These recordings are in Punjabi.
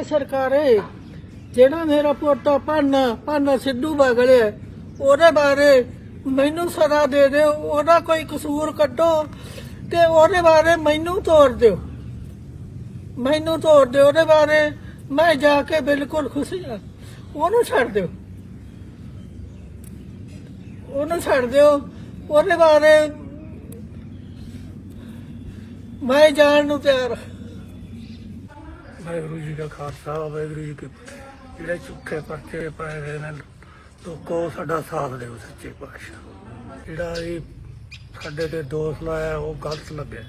ਇਹ ਸਰਕਾਰੇ, ਜਿਹੜਾ ਮੇਰਾ ਪੋਤਾ ਪੰਨਾ ਪੰਨਾ ਸਿੱਧੂ ਬਗਲੇ, ਉਹਦੇ ਬਾਰੇ ਮੈਨੂੰ ਸਜ਼ਾ ਦੇ ਦਿਓ, ਉਹਦਾ ਕੋਈ ਕਸੂਰ ਕੱਢੋ ਤੇ ਉਹਦੇ ਬਾਰੇ ਮੈਨੂੰ ਤੋੜ ਦਿਓ। ਮੈਨੂੰ ਤੋੜ ਦਿਓ, ਉਹਦੇ ਬਾਰੇ ਮੈਂ ਜਾ ਕੇ ਬਿਲਕੁਲ ਖੁਸ਼ੀ ਆ ਉਹਨੂੰ ਛੱਡ ਦਿਓ। ਉਹਨੂੰ ਛੱਡ ਦਿਓ। ਉਹਦੇ ਬਾਰੇ ਮੈਂ ਜਾਣ ਨੂੰ ਤਿਆਰ ਹਾਂ। ਵਾਹਿਗੁਰੂ ਜੀ ਦਾ ਖਾਲਸਾ, ਵਾਹਿਗੁਰੂ ਜੀ ਕੀ ਫਤਿਹ। ਜਿਹੜੇ ਝੁੱਠੇ ਪਰਚੇ ਪਾਏ ਹੋਏ ਨੇ, ਲੋਕੋ ਸਾਡਾ ਸਾਥ ਦਿਓ ਸੱਚੇ ਪਾਤਸ਼ਾਹ। ਜਿਹੜਾ ਇਹ ਸਾਡੇ ਤੇ ਦੋਸ਼ ਲਾਇਆ, ਉਹ ਗਲਤ ਲੱਗਿਆ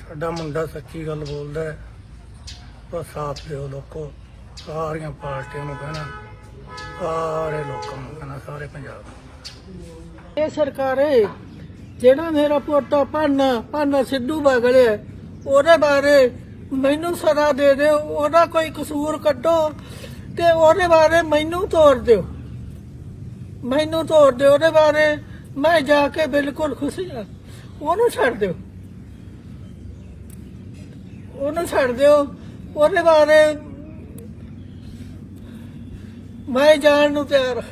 ਸਾਡਾ ਮੁੰਡਾ ਸੱਚੀ ਗੱਲ ਬੋਲਦਾ ਹੈ, ਬਸ ਸਾਥ ਦਿਓ ਲੋਕੋ। ਸਾਰੀਆਂ ਪਾਰਟੀਆਂ ਨੂੰ ਕਹਿਣਾ, ਸਾਰੇ ਲੋਕਾਂ ਨੂੰ ਕਹਿਣਾ, ਸਾਰੇ ਪੰਜਾਬ ਨੂੰ। ਇਹ ਸਰਕਾਰੇ, ਜਿਹੜਾ ਮੇਰਾ ਪੋਤਾ ਪੰਨਾ ਪੰਨਾ ਸਿੱਧੂ ਬਗਲੇ ਉਹਦੇ ਬਾਰੇ ਮੈਨੂੰ ਸਜ਼ਾ ਦੇ ਦਿਓ, ਉਹਦਾ ਕੋਈ ਕਸੂਰ ਕੱਢੋ ਤੇ ਉਹਦੇ ਬਾਰੇ ਮੈਨੂੰ ਤੋੜ ਦਿਓ। ਮੈਨੂੰ ਤੋੜ ਦਿਓ, ਉਹਦੇ ਬਾਰੇ ਮੈਂ ਜਾ ਕੇ ਬਿਲਕੁਲ ਖੁਸ਼ੀ ਹਾਂ। ਉਹਨੂੰ ਛੱਡ ਦਿਓ। ਉਹਨੂੰ ਛੱਡ ਦਿਓ। ਉਹਦੇ ਬਾਰੇ ਮੈਂ ਜਾਣ ਨੂੰ ਤਿਆਰ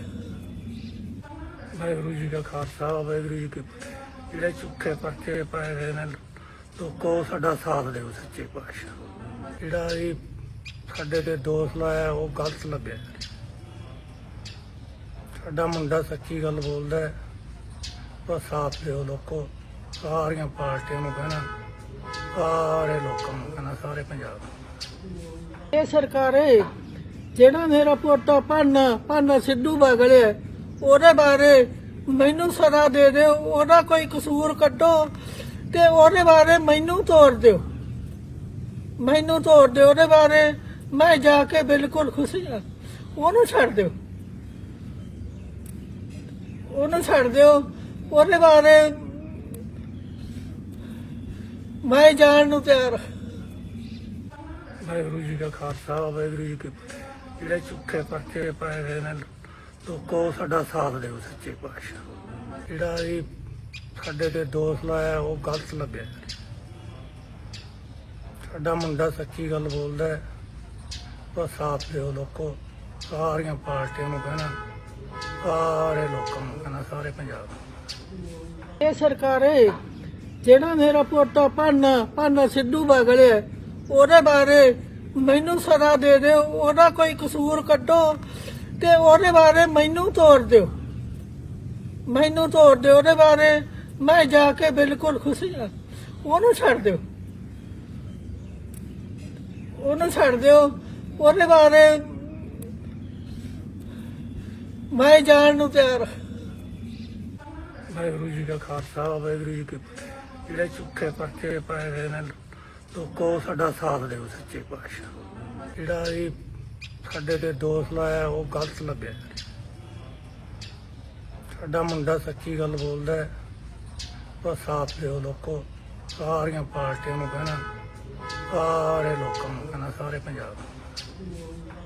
ਵਾਹਿਗੁਰੂ ਜੀ ਦਾ ਖਾਲਸਾ, ਵਾਹਿਗੁਰੂ ਜੀ ਕੀ ਫਤਿਹ। ਜਿਹੜੇ ਝੁੱਠੇ ਪਰਚੇ ਪਾਏ ਨੇ ਲੋਕੋ ਸਾਡਾ ਸਾਥ ਦਿਓ ਸੱਚੇ ਪਾਤਸ਼ਾਹ। ਜਿਹੜਾ ਇਹ ਸਾਡੇ ਤੇ ਦੋਸ਼ ਲਾਇਆ, ਉਹ ਗਲਤ ਲੱਗਿਆ ਸਾਡਾ ਮੁੰਡਾ ਸੱਚੀ ਗੱਲ ਬੋਲਦਾ ਹੈ, ਬਸ ਸਾਥ ਦਿਓ ਲੋਕੋ। ਸਾਰੀਆਂ ਪਾਰਟੀਆਂ ਨੂੰ ਕਹਿਣਾ, ਸਾਰੇ ਲੋਕਾਂ ਨੂੰ ਕਹਿਣਾ, ਸਾਰੇ ਪੰਜਾਬ ਨੂੰ। ਇਹ ਸਰਕਾਰੇ, ਜਿਹੜਾ ਮੇਰਾ ਪੋਤਾ ਪੰਨਾ ਪੰਨਾ ਸਿੱਧੂ ਬਗਲੇ, ਉਹਦੇ ਬਾਰੇ ਮੈਨੂੰ ਸਦਾ ਦੇ ਦਿਓ, ਉਹਦਾ ਕੋਈ ਕਸੂਰ ਕੱਢੋ। ਤੇ ਉਹਦੇ ਬਾਰੇ ਮੈਨੂੰ ਤੋੜ ਦਿਓ। ਮੈਨੂੰ ਤੋੜ ਦਿਓ ਉਹਦੇ ਬਾਰੇ। ਮੈਂ ਜਾ ਕੇ ਬਿਲਕੁਲ ਖੁਸ਼ੀ ਹਾਂ ਉਹਨੂੰ ਛੱਡ ਦਿਓ। ਉਹਨੂੰ ਛੱਡ ਦਿਓ। ਉਹਦੇ ਬਾਰੇ ਮੈਂ ਜਾਣ ਨੂੰ ਤਿਆਰ ਵਾਹਿਗੁਰੂ ਜੀ ਦਾ ਖਾਲਸਾ, ਵਾਹਿਗੁਰੂ ਜੀ ਕੀ ਫਤਿਹ। ਜਿਹੜੇ ਝੁੱਠੇ ਪਰਚੇ ਪਾਏ ਹੋਏ ਨੇ, ਲੋਕੋ ਸਾਡਾ ਸਾਥ ਦਿਓ ਸੱਚੇ ਪਾਤਸ਼ਾਹ। ਜਿਹੜਾ ਇਹ ਸਾਡੇ ਤੇ ਦੋਸ਼ ਲਾਇਆ, ਉਹ ਗਲਤ ਲੱਗਿਆ ਸਾਡਾ ਮੁੰਡਾ ਸੱਚੀ ਗੱਲ ਬੋਲਦਾ ਹੈ, ਬਸ ਸਾਥ ਦਿਓ ਲੋਕੋ, ਸਾਰੀਆਂ ਪਾਰਟੀਆਂ ਨੂੰ ਕਹਿਣਾ, ਸਾਰੇ ਲੋਕਾਂ ਨੂੰ ਕਹਿਣਾ, ਸਾਰੇ ਪੰਜਾਬ ਨੂੰ। ਇਹ ਸਰਕਾਰੇ, ਜਿਹੜਾ ਮੇਰਾ ਪੋਤਾ ਪੰਨਾ ਪੰਨਾ ਸਿੱਧੂ ਬਗਲੇ, ਉਹਦੇ ਬਾਰੇ ਮੈਨੂੰ ਸਦਾ ਦੇ ਦਿਓ, ਉਹਦਾ ਕੋਈ ਕਸੂਰ ਕੱਢੋ ਤੇ ਉਹਦੇ ਬਾਰੇ ਮੈਨੂੰ ਤੋੜ ਦਿਓ। ਮੈਨੂੰ ਤੋੜ ਦਿਓ, ਉਹਦੇ ਬਾਰੇ ਮੈਂ ਜਾ ਕੇ ਬਿਲਕੁਲ ਖੁਸ਼ ਹਾਂ ਉਹਨੂੰ ਛੱਡ ਦਿਓ। ਉਹਨੂੰ ਛੱਡ ਦਿਓ। ਉਹਦੇ ਬਾਰੇ ਮੈਂ ਜਾਣ ਨੂੰ ਤਿਆਰ ਵਾਹਿਗੁਰੂ ਜੀ ਦਾ ਖਾਲਸਾ, ਵਾਹਿਗੁਰੂ ਜੀ ਕੀ ਫਤਿਹ। ਜਿਹੜੇ ਝੁੱਠੇ ਪਰਚੇ ਪਾਏ ਹੋਏ ਨੇ ਲੋਕੋ ਸਾਡਾ ਸਾਥ ਦਿਓ ਸੱਚੇ ਪਾਤਸ਼ਾਹ। ਜਿਹੜਾ ਇਹ ਸਾਡੇ ਤੇ ਦੋਸ਼ ਲਾਇਆ, ਉਹ ਗਲਤ ਲੱਗਿਆ। ਸਾਡਾ ਮੁੰਡਾ ਸੱਚੀ ਗੱਲ ਬੋਲਦਾ ਹੈ। ਬਸ ਸਾਥ ਦਿਓ, ਲੋਕੋ। ਸਾਰੀਆਂ ਪਾਰਟੀਆਂ ਨੂੰ ਕਹਿਣਾ, ਸਾਰੇ ਲੋਕਾਂ ਨੂੰ ਕਹਿਣਾ, ਸਾਰੇ ਪੰਜਾਬ ਨੂੰ।